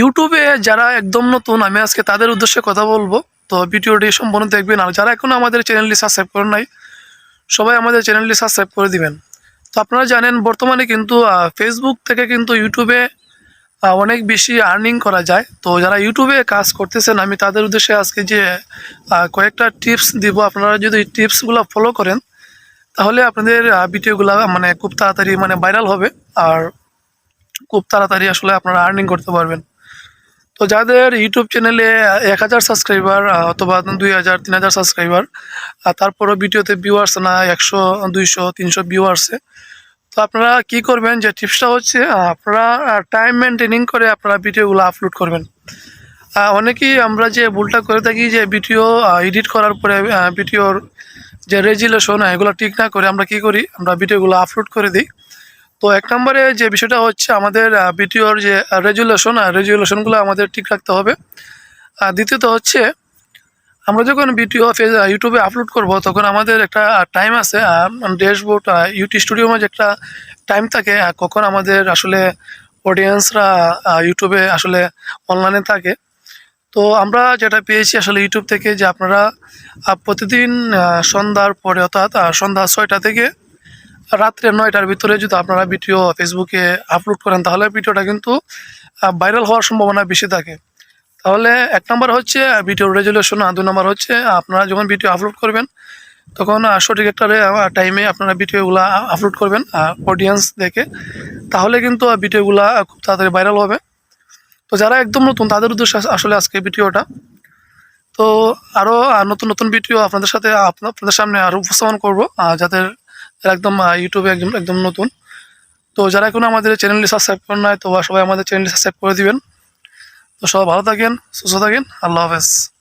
ইউটিউবে যারা একদম নতুন, আমি আজকে তাদের উদ্দেশ্যে কথা বলব। তো ভিডিওটি সম্পূর্ণ দেখবেন, আর যারা এখনও আমাদের চ্যানেলটি সাবস্ক্রাইব করেন নাই, সবাই আমাদের চ্যানেলটি সাবস্ক্রাইব করে দিবেন। তো আপনারা জানেন, বর্তমানে কিন্তু ফেসবুক থেকে কিন্তু ইউটিউবে অনেক বেশি আর্নিং করা যায়। তো যারা ইউটিউবে কাজ করতেছেন, আমি তাদের উদ্দেশ্যে আজকে যে কয়েকটা টিপস দিব, আপনারা যদি টিপসগুলো ফলো করেন, তাহলে আপনাদের ভিডিওগুলো মানে খুব তাড়াতাড়ি মানে ভাইরাল হবে, আর খুব তাড়াতাড়ি আসলে আপনারা আর্নিং করতে পারবেন। তো যাদের ইউটিউব চ্যানেলে এক হাজার সাবস্ক্রাইবার অথবা দুই হাজার, তিন হাজার সাবস্ক্রাইবার তারপরও ভিডিওতে ভিউ আসছে না, একশো, দুইশো, তিনশো ভিউ আসছে তো আপনারা কি করবেন? যে টিপসটা হচ্ছে আপনারা টাইম মেনটেনিং করে আপনারা ভিডিওগুলো আপলোড করবেন। অনেকেই আমরা যে ভুলটা করে থাকি যে ভিডিও এডিট করার পরে ভিডিওর যে রেজুলেশন এগুলো ঠিক না করে আমরা কি করি? আমরা ভিডিওগুলো আপলোড করে দিই। তো এক নম্বরে যে বিষয়টা হচ্ছে আমাদের ভিডিওর যে রেজুলেশন রেজুলেশনগুলো আমাদের ঠিক রাখতে হবে। আর দ্বিতীয়ত হচ্ছে, আমরা যখন ভিডিও ইউটিউবে আপলোড করব, তখন আমাদের একটা টাইম আছে ড্যাশবোর্ড ইউটিউব স্টুডিওর মাঝে একটা টাইম থাকে কখন আমাদের আসলে অডিয়েন্সরা ইউটিউবে আসলে অনলাইনে থাকে। তো আমরা যেটা পেয়েছি আসলে ইউটিউব থেকে যে আপনারা প্রতিদিন সন্ধ্যার পরে অর্থাৎ সন্ধ্যা ছয়টা থেকে রাত্রে নয়টার ভিতরে যদি আপনারা ভিডিও ফেসবুকে আপলোড করেন, তাহলে ভিডিওটা কিন্তু ভাইরাল হওয়ার সম্ভাবনা বেশি থাকে। তাহলে এক নম্বর হচ্ছে ভিডিও রেজুলেশন আর দুই নম্বর হচ্ছে আপনারা যখন ভিডিও আপলোড করবেন, তখন সঠিক একটা টাইমে আপনারা ভিডিওগুলো আপলোড করবেন অডিয়েন্স দেখে, তাহলে কিন্তু ভিডিওগুলো খুব তাড়াতাড়ি ভাইরাল হবে। তো যারা একদম নতুন, তাদের উদ্দেশ্যে আস- আসলে আজকে ভিডিওটা। তো আরও নতুন নতুন ভিডিও আপনাদের সাথে আপনা- আপনাদের সামনে আরও উপস্থাপন করব যাদের একদম ইউটিউবে একদম একদম নতুন। তো যারা এখন আমাদের চ্যানেলটি সাবস্ক্রাইব করেন নাই, তো সবাই আমাদের চ্যানেলটি সাবস্ক্রাইব করে দিবেন। তো সবাই ভালো থাকেন, সুস্থ থাকেন, আল্লাহ হাফেজ।